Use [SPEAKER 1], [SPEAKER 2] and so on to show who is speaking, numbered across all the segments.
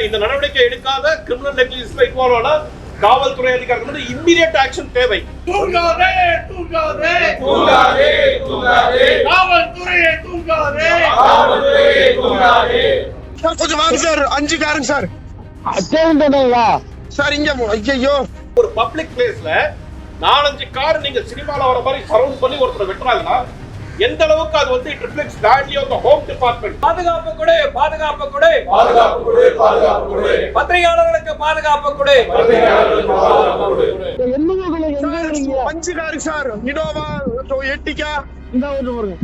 [SPEAKER 1] இந்த நடவடிக்கை எடுக்காத கிரிமினல் நெக்லிஜென்ஸ்ல இன்வால்வ் காவல்துறை அதிகாரிகள் வந்து இம்மிடியட் ஆக்ஷன் தேவை
[SPEAKER 2] தூங்காதே தூங்காதே
[SPEAKER 3] தூங்காதே தூங்காதே
[SPEAKER 2] தூங்காதே
[SPEAKER 3] காவல்துறையே தூங்காதே
[SPEAKER 4] சார் கொஞ்சம் வாங்க சார் அஞ்சு காருங்க சார் சார் இங்க ஐயோ
[SPEAKER 1] ஒரு பப்ளிக் பிளேஸ்ல நாலஞ்சு கார் நீங்க சினிமால வர மாதிரி சரவுண்ட் பண்ணி ஒருத்தர் வெட்டுறாங்கன்னா எந்த அளவுக்கு அது வந்து it reflects badly on the home department
[SPEAKER 5] பாதுகாப்பு கொடு பாதுகாப்பு கொடு
[SPEAKER 3] பாதுகாப்பு கொடு பாதுகாப்பு கொடு
[SPEAKER 5] பத்திரிகையாளர்களுக்கு பாதுகாப்பு கொடு
[SPEAKER 3] பத்திரிகையாளர்களுக்கு பாதுகாப்பு கொடு
[SPEAKER 6] என்னங்க சொல்றீங்க? எங்க இருக்கீங்க?
[SPEAKER 4] அஞ்சு காருங்க சார் இனோவா எட்டிக்கா
[SPEAKER 6] இந்தா வந்து பாருங்க.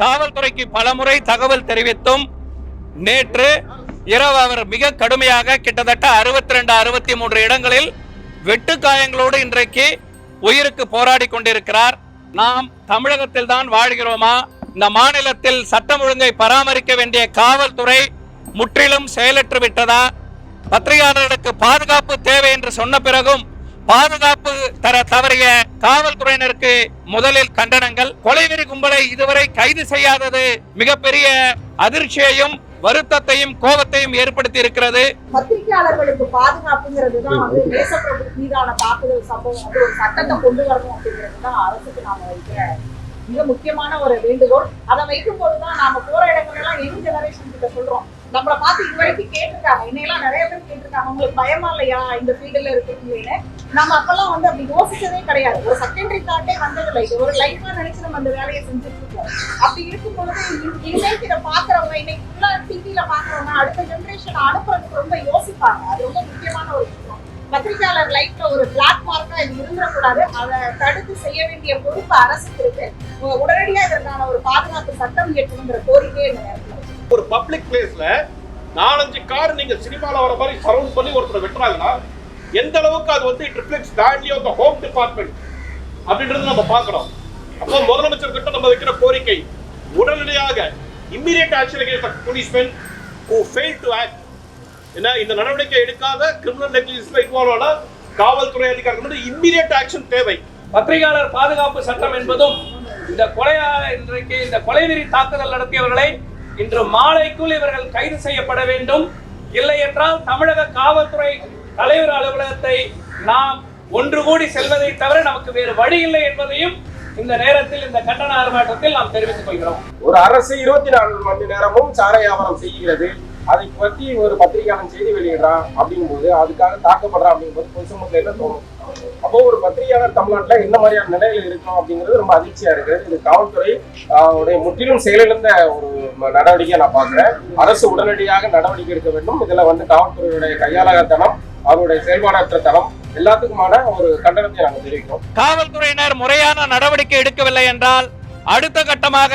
[SPEAKER 5] காவல்துறைக்கு பலமுறை தகவல் தெரிவித்தும் நேற்று இரவு அவர் மிக கடுமையாக கிட்டத்தட்ட அறுபத்தி ரெண்டு அறுபத்தி மூன்று இடங்களில் வெட்டு காயங்களோடு இன்றைக்கு உயிருக்கு போராடி கொண்டிருக்கிறார் நாம் தமிழகத்தில் தான் வாழ்கிறோமா? இந்த மாநிலத்தில் சட்டம் ஒழுங்கை பராமரிக்க வேண்டிய காவல்துறை முற்றிலும் செயலற்று விட்டதா? பத்திரிகையாளர்களுக்கு பாதுகாப்பு தேவை என்று சொன்ன பிறகும் பாதுகாப்பு தர தவறிய காவல்துறையினருக்கு முதலில் கண்டனங்கள். கொலைவெறி கும்பலை இதுவரை கைது செய்யாதது மிகப்பெரிய அதிர்ச்சியையும் வருத்தத்தையும் கோபத்தையும் ஏற்படுத்தி இருக்கிறது.
[SPEAKER 7] பத்திரிகையாளர்களுக்கு பாதுகாப்புங்கிறது தான் வந்து தேசப்பிரபு மீதான தாக்குதல் சம்பவம். வந்து ஒரு சட்டத்தை கொண்டு வரணும் அப்படிங்கிறது தான் அரசுக்கு நாம வைக்கிற மிக முக்கியமான ஒரு வேண்டுகோள். அதை வைக்கும் போதுதான் நாம போற இடங்கள் எல்லாம் யங் ஜெனரேஷன் கிட்ட சொல்றோம். நம்மள பார்த்து இது வரைக்கும் கேட்டிருக்காங்க. என்னையெல்லாம் நிறைய பேர் கேட்டிருக்காங்க. உங்களுக்கு பயமா இல்லையா? இந்த ஃபீல்டுல இருக்கிறீங்களேன்னு. நம்ம அப்பெல்லாம் வந்து அப்படி யோசிச்சதே கிடையாது. ஒரு செகண்டரி தாட்டே வந்ததில்லை இது ஒரு லைஃபா நினைச்சு நம்ம அந்த வேலையை செஞ்சுட்டு இருக்கோம் அப்படி இருக்கும் பொழுது இன்னைக்கு இதை பாக்குறவங்க இன்னைக்கு ஃபுல்லா டிவியில பாக்குறவங்க அடுத்த ஜென்ரேஷன் அனுப்புறதுக்கு ரொம்ப யோசிப்பாங்க. அது ரொம்ப முக்கியமான ஒரு விஷயம். பத்திரிகையாளர் லைஃப்ல ஒரு பிளாக் மார்க்கா இது இருந்துடக்கூடாது. அதை தடுத்து செய்ய வேண்டிய பொறுப்பு அரசுக்கு இருக்கு. உடனடியா இதற்கான ஒரு பாதுகாப்பு சட்டம் இயற்றணுங்கிற கோரிக்கை
[SPEAKER 1] ஒரு பப்ளிக் பிளேஸ்ல நாலஞ்சு கார் நீங்க சினிமால வர மாதிரி சரௌண்ட் பண்ணி ஒருத்தர் வெட்டுறாங்கன்னா எந்த அளவுக்கு அது வந்து it reflects badly the home department அப்படின்றது நம்ம பார்க்கணும். அப்போ முதலமைச்சர் கிட்ட நம்ம வைக்கிற கோரிக்கை உடனடியாக immediate action against policemen who fail to act ஏன்னா இந்த நடவடிக்கை எடுக்காத கிரிமினல் நெக்லிஜென்ஸ்ல இன்வால்வ் ஆன காவல்துறை அதிகாரிகள் வந்து இம்மிடியட் ஆக்ஷன் தேவை.
[SPEAKER 5] பத்திரிகையாளர் பாதுகாப்பு சட்டம் என்பதும் இந்த கொலையாளர் இன்றைக்கு இந்த கொலைவெறி தாக்குதல் நடத்தியவர்களை இன்று மாலைக்குள் இவர்கள் கைது செய்யப்பட வேண்டும். இல்லை என்றால் தமிழக காவல்துறை தலைவர் அலுவலகத்தை நாம் ஒன்று கூடி செல்வதை தவிர நமக்கு வேறு வழி இல்லை என்பதையும் இந்த நேரத்தில் இந்த கண்டன ஆர்ப்பாட்டத்தில் நாம் தெரிவித்துக் கொள்கிறோம்.
[SPEAKER 8] ஒரு அரசு இருபத்தி நாலு மணி நேரமும் சார வியாபாரம் செய்கிறது. அதை பற்றி ஒரு பத்திரிகையாளன் செய்தி வெளியிடுறான் அப்படிங்கும்போது அதுக்காக தாக்கப்படுறான் அப்படிங்கும்போது பொது சமூகத்துல என்ன தோணும்? அப்போ ஒரு பத்திரிகையாளர் தமிழ்நாட்டில் என்ன மாதிரியான நிலையில இருக்கும் அப்படிங்கிறது ரொம்ப அதிர்ச்சியா இருக்கிறது இது காவல்துறை உடைய முற்றிலும் செயலிழந்த ஒரு நடவடிக்கையை நான் பாக்குறேன் அரசு உடனடியாக நடவடிக்கை எடுக்க வேண்டும். இதுல வந்து காவல்துறையுடைய கையாளகத்தனம் அவருடைய செயல்பாடற்ற தரம் எல்லாத்துக்குமான ஒரு கண்டனத்தை நாங்கள் தெரிவிக்கிறோம்.
[SPEAKER 5] காவல்துறையினர் முறையான நடவடிக்கை எடுக்கவில்லை என்றால் அடுத்த கட்டமாக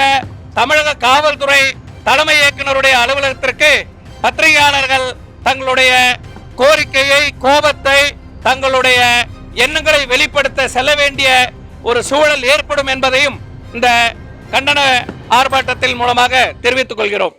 [SPEAKER 5] தமிழக காவல்துறை தலைமை இயக்குனருடைய அலுவலகத்திற்கு பத்திரிகையாளர்கள் தங்களுடைய கோரிக்கையை கோபத்தை தங்களுடைய எண்ணங்களை வெளிப்படுத்த செல்ல வேண்டிய ஒரு சூழல் ஏற்படும் என்பதையும் இந்த கண்டன ஆர்ப்பாட்டத்தின் மூலமாக தெரிவித்துக் கொள்கிறோம்.